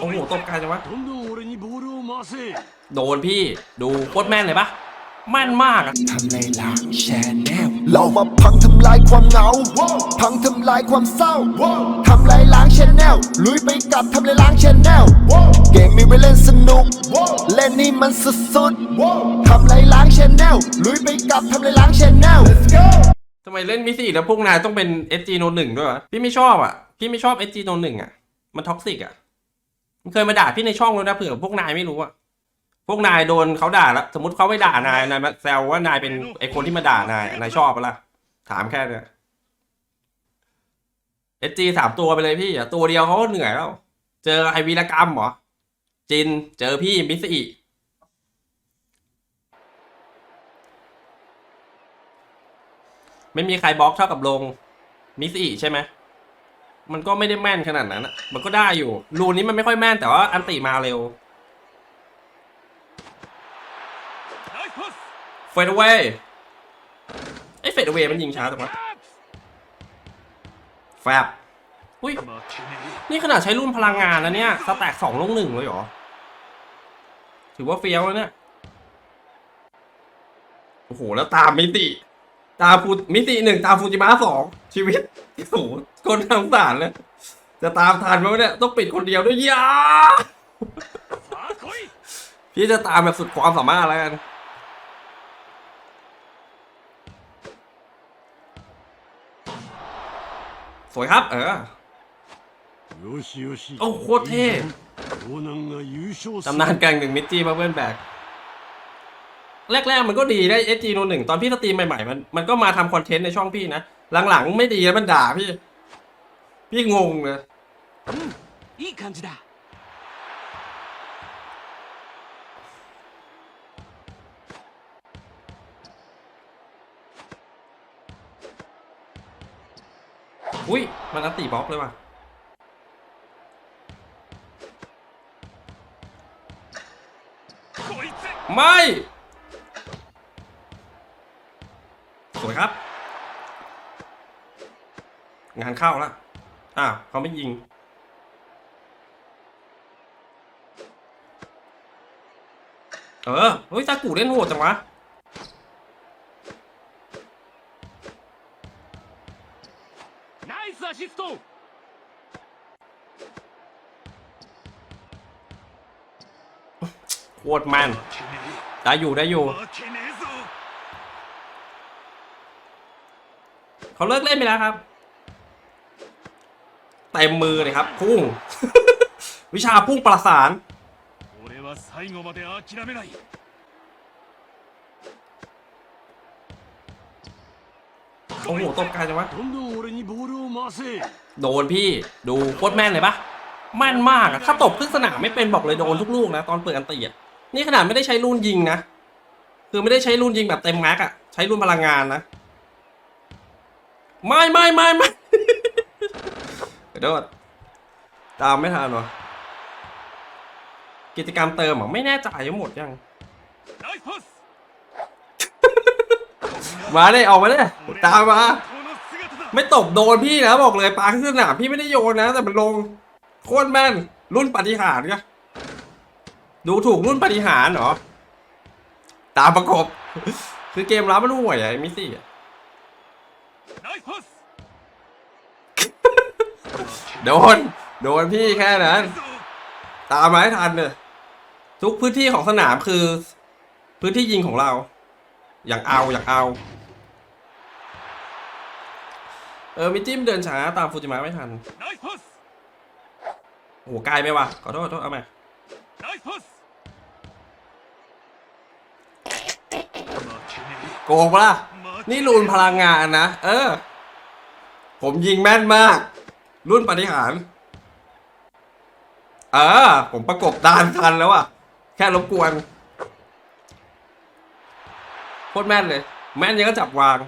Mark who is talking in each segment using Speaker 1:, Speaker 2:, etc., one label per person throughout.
Speaker 1: โอ้โหตบการจังวะโดนพี่ดูโคตรแม่นเลยปะแม่นมาก
Speaker 2: ทำไรล่ะแชนแนล
Speaker 3: เรามาพังทำลายความเหงา พังทำลายความเศร้า ทำลายล้างแชนแนลลุยไปกับทำลายล้างแชนแนลเกมมีไว้เล่นสนุก เล่นนี่มันสุดๆทำลายล้างแชนแนลลุยไปกับทำลายล้างแชนแนล
Speaker 1: ทำไมเล่นมิสซี่แล้วพวกนายต้องเป็น SG โนหนึ่งด้วยวะพี่ไม่ชอบอะ พี่ไม่ชอบ SG โนหนึ่งอะ มันท็อกซิกอะ มันเคยมาด่าพี่ในช่องแล้วนะเผื่อพวกนายไม่รู้อะพวกนายโดนเขาด่าแล้วสมมติเขาไปด่านายนายมาแซวว่านายเป็นไอคนที่มาด่านายนายชอบปะล่ะถามแค่เนี้ย SG สามตัวไปเลยพี่ตัวเดียวเขาก็เหนื่อยแล้ว เจอไอวีรกรรมเหรอจินเจอพี่มิสซี่ไม่มีใครบล็อกเท่ากับลงมิสอีใช่ไหม มันก็ไม่ได้แม่นขนาดนั้นอะมันก็ได้อยู่ รูนี้มันไม่ค่อยแม่นแต่ว่าอันติมาเร็วเฟดเวย์ไอเฟดเวย์มันยิงช้าแต่ว่าแฟบอุ้ย นี่ขนาดใช้รุ่นพลังงานแล้วเนี่ย สแต็กสองลงหนึ่งเลยเหรอ ถือว่าเฟี้ยวแล้วเนี่ย โอ้โห แล้วตามมิติ ตาฟูมิติหนึ่งตาฟูจิมะสอง ชีวิตโอ้โหคนทางสารเลยจะตามทันไหมเนี่ยต้องปิดคนเดียวด้วยยาพี่จะตามแบบสุดความสามารถแล้วกันสวยครับ เออโอ้โคตรเท่ตำนานกลางหนึ่งมิตจี้มาเพื่อนแบก แรกๆมันก็ดีได้เอจีโนหนึ่งตอนพี่สตรีมใหม่ๆ มันมันก็มาทำคอนเทนต์ในช่องพี่นะ หลังๆ ไม่ดีแล้วมันด่าพี่ พี่งงเลย
Speaker 4: いい感じだ
Speaker 1: อุ้ย มันอัตติบล็อกเลยว่ะ
Speaker 4: こいつ
Speaker 1: ไม่ วยครับ งานเข้าแล้วอ้าวเขาไม่ยิง เออ เฮ้ยซากุเล่นโหดจังวะ
Speaker 4: ナイスアシスト
Speaker 1: โคตรแม่น
Speaker 4: 負けね
Speaker 1: ได้อยู่ได้อยู่ เขาเลิกเล่นไปแล้วครับเต็มมือเลยครับพุ่ง วิชาพุ่งประสานโอ้โหตบกันจังวะโดนพี่ดูโคตรแม่นเลยปะแม่นมากอะถ้าตบขึ้นสนามไม่เป็นบอกเลยโดนทุกลูกนะ ตอนเปิดอันตีอะนี่ขนาดไม่ได้ใช้รุ่นยิงนะ คือไม่ได้ใช้รุ่นยิงแบบเต็มแม็กอะใช้รุ่นพลังงานนะ ไม่ไม่ไม่ไม่ขอโทษตามไม่ทันวะกิจกรรมเติมเหรไม่แน่ใจยังหมดยัง มาเลยออกมาเลยตามมา ไม่ตกโดนพี่นะบอกเลยปาขึ้นสนามพี่ไม่ได้โยนนะ แต่มันลงโคตรแม่นรุ่นปฏิหารก็ดูถูกรุ่นปฏิหารเหรอ ตามประกบ คือเกมรับมันห่วยไอ้มิสซี่ โดน โดนพี่แค่นั้น ตามมาให้ทันเลยทุกพื้นที่ของสนามคือ พื้นที่ยิงของเรา อย่างเอาอย่างเอาเออมิจิ้มเดินช้าตามฟูจิมะไม่ทันโอ้โหไกลไปว่ะขอโทษขอโทษเอาใหม่โกงปะล่ะ นี่รูนพลังงานนะ เออ ผมยิงแม่นมาก รุ่นปฏิหารเออ ผมประกบดานทันแล้วอะแค่รบกวนโคตรแม่นเลย แม่นยังก็จับวาง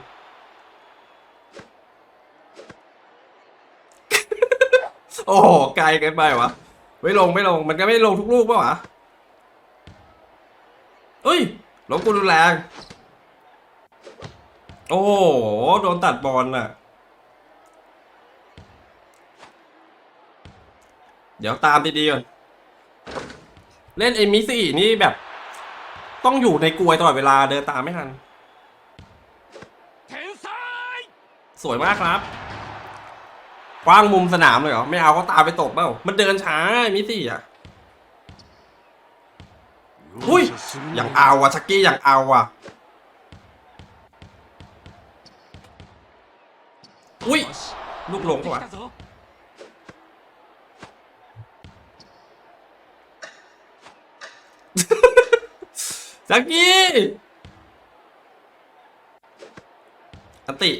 Speaker 1: โอ้โห ไกลเกินไปวะ ไม่ลงไม่ลง มันก็ไม่ลงทุกลูกปะวะเอ้ยลงกูรุนแรง โอ้โหโดนตัดบอลน่ะ เดี๋ยวตามดีๆก่อน เล่นเอมิสี่นี่แบบ ต้องอยู่ในกลวยตลอดเวลาเดินตามไม่ทัน สวยมากครับกว้างมุมสนามเลยเหรอ ไม่เอาก็ตามไปตบเปล่ามันเดินช้าเอมิสี่อะอุ้ยอย่างเอาอะชักกี้อย่างเอาอะ อุ้ยลูกหลง
Speaker 4: ก
Speaker 1: ว่าจักกี้อันติ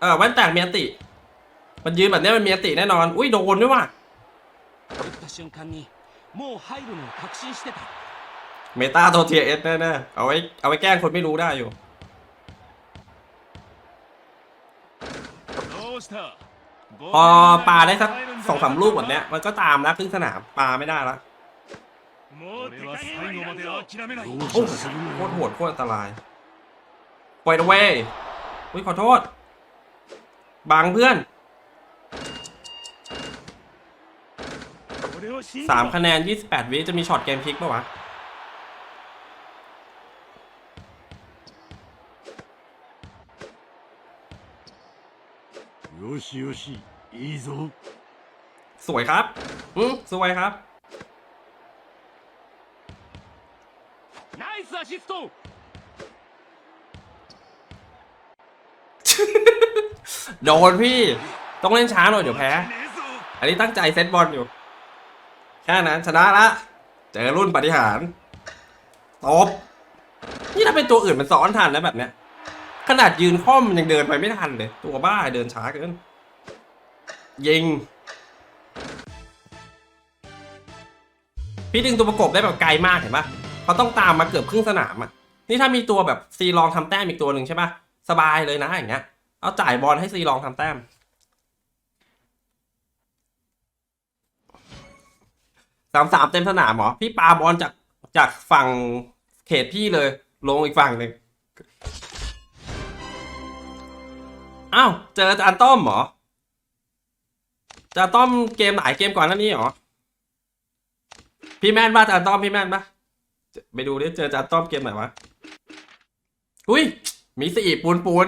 Speaker 1: เออแว่นแตกมีอันติ มันยืนแบบนี้มันมีอันติแน่นอน อุ้ยโดนด้วยว่ะเมตาโทเทียเอสแน่ๆเอาไว้เอาไว้แกล้งคนไม่รู้ได้อยู่ พอปาได้สักสองสามลูกแบบนี้มันก็ตามนะครึ่งสนามปาไม่ได้
Speaker 4: แล้วโอ้
Speaker 1: โหโคตรโหดโคตรอันตรายปล่อยเว้อุ้ยขอโทษ บางเพื่อนสามคะแนนยี่สิบแปดวิจะมีช็อตเกมพลิกปะวะ
Speaker 4: しよしいいぞ
Speaker 1: สวยครับ อืมสวยครับ
Speaker 4: ナイスアシスト
Speaker 1: โดนพี่ ต้องเล่นช้าหน่อยเดี๋ยวแพ้
Speaker 4: ねえぞ
Speaker 1: อันนี้ตั้งใจเซตบอลอยู่ แค่นั้นชนะละ เจอรุ่นปฏิหารตบ นี่ถ้าเป็นตัวอื่นมันซ้อนทันนะแบบเนี้ย ขนาดยืนค่อมมันยังเดินไปไม่ทันเลย ตัวบ้าเดินช้าเกิน ยิง พี่ดึงตัวประกบได้แบบไกลมากเห็นปะเขาต้องตามมาเกือบครึ่งสนามอะ นี่ถ้ามีตัวแบบซีลองทำแต้มอีกตัวหนึ่งใช่ปะสบายเลยนะอย่างเงี้ย เอาจ่ายบอลให้ซีลองทำแต้ม สามสามเต็มสนามหรอ พี่ปาบอลจากจากฝั่งเขตพี่เลย ลงอีกฝั่งหนึ่งอ้าว เจอจานต้อมเหรอ จะต้อมเกมไหนเกมก่อนหน้านี้เหรอ พี่แม่นปะจะต้อมพี่แม่นปะไปดูดิเจอจะต้อมเกมไหนวะ อุ้ย มีสี่ปูนปูน